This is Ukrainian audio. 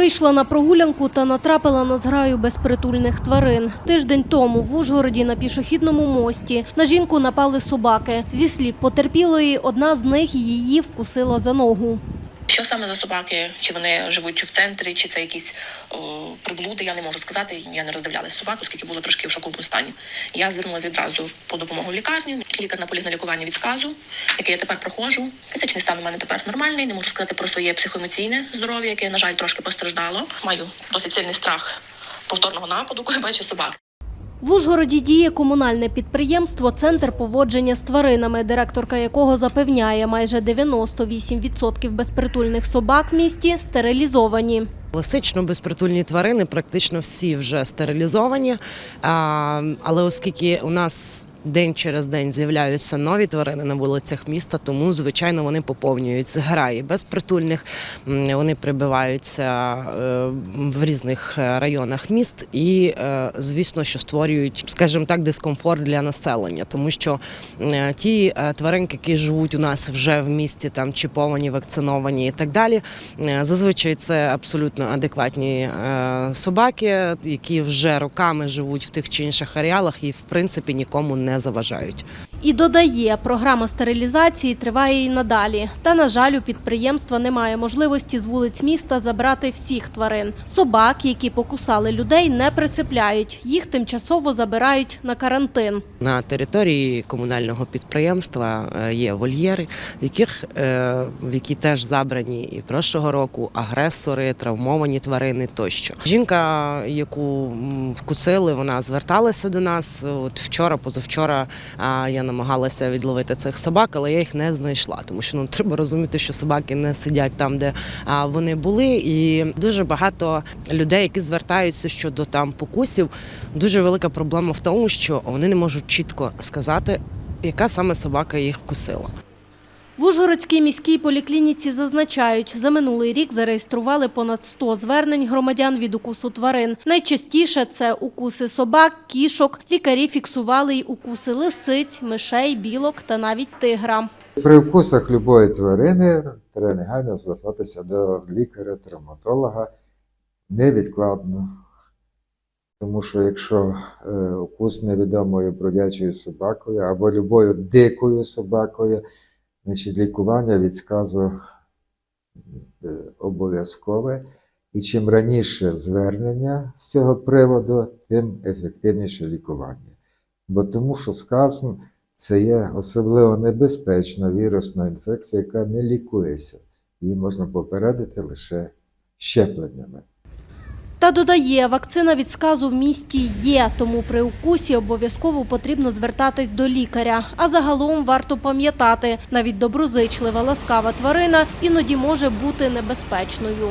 Вийшла на прогулянку та натрапила на зграю безпритульних тварин. Тиждень тому в Ужгороді на пішохідному мості на жінку напали собаки. Зі слів потерпілої, одна з них її вкусила за ногу. Що саме за собаки? Чи вони живуть в центрі, чи це якісь о, приблуди? Я не можу сказати. Я не роздивлялась собак, оскільки було трошки в шоковому стані. Я звернулася відразу по допомогу в лікарню. Лікар наполіг на лікування від сказу, яке я тепер проходжу. Фізичний стан у мене тепер нормальний. Не можу сказати про своє психоемоційне здоров'я, яке, на жаль, трошки постраждало. Маю досить сильний страх повторного нападу, коли бачу собак. В Ужгороді діє комунальне підприємство Центр поводження з тваринами, директорка якого запевняє, майже 98% безпритульних собак в місті стерилізовані. Класично безпритульні тварини практично всі вже стерилізовані. Але оскільки у нас день через день з'являються нові тварини на вулицях міста, тому звичайно вони поповнюють зграї безпритульних. Вони прибиваються е, в різних е, районах міст і, е, звісно, що створюють, скажімо так, дискомфорт для населення, тому що ті тваринки, які живуть у нас вже в місті, там чіповані, вакциновані і так далі. Зазвичай це абсолютно адекватні собаки, які вже роками живуть в тих чи інших ареалах і в принципі нікому не заважають. І додає, програма стерилізації триває і надалі. Та, на жаль, у підприємства немає можливості з вулиць міста забрати всіх тварин. Собак, які покусали людей, не присипляють. Їх тимчасово забирають на карантин. На території комунального підприємства е, є вольєри, в яких е, в які теж забрані і прошлого року агресори, травмовані тварини тощо. Жінка, яку вкусили, вона зверталася до нас. От вчора, позавчора я намагалася відловити цих собак, але я їх не знайшла, тому що ну треба розуміти, що собаки не сидять там, де вони були, і дуже багато людей, які звертаються щодо там покусів. Дуже велика проблема в тому, що вони не можуть чітко сказати, яка саме собака їх вкусила. В Ужгородській міській поліклініці зазначають, за минулий рік зареєстрували понад 100 звернень громадян від укусу тварин. Найчастіше це укуси собак, кішок. Лікарі фіксували й укуси лисиць, мишей, білок та навіть тигра. При вкусах любої тварини треба негайно звертатися до лікаря-травматолога невідкладно. Тому що якщо е, укус невідомою бродячою собакою або любою дикою собакою, значить лікування від сказу е, обов'язкове. І чим раніше звернення з цього приводу, тим ефективніше лікування. Бо тому що сказ це є особливо небезпечна вірусна інфекція, яка не лікується. Її можна попередити лише щепленнями. Та додає, вакцина від сказу в місті є, тому при укусі обов'язково потрібно звертатись до лікаря. А загалом варто пам'ятати, навіть доброзичлива ласкава тварина іноді може бути небезпечною.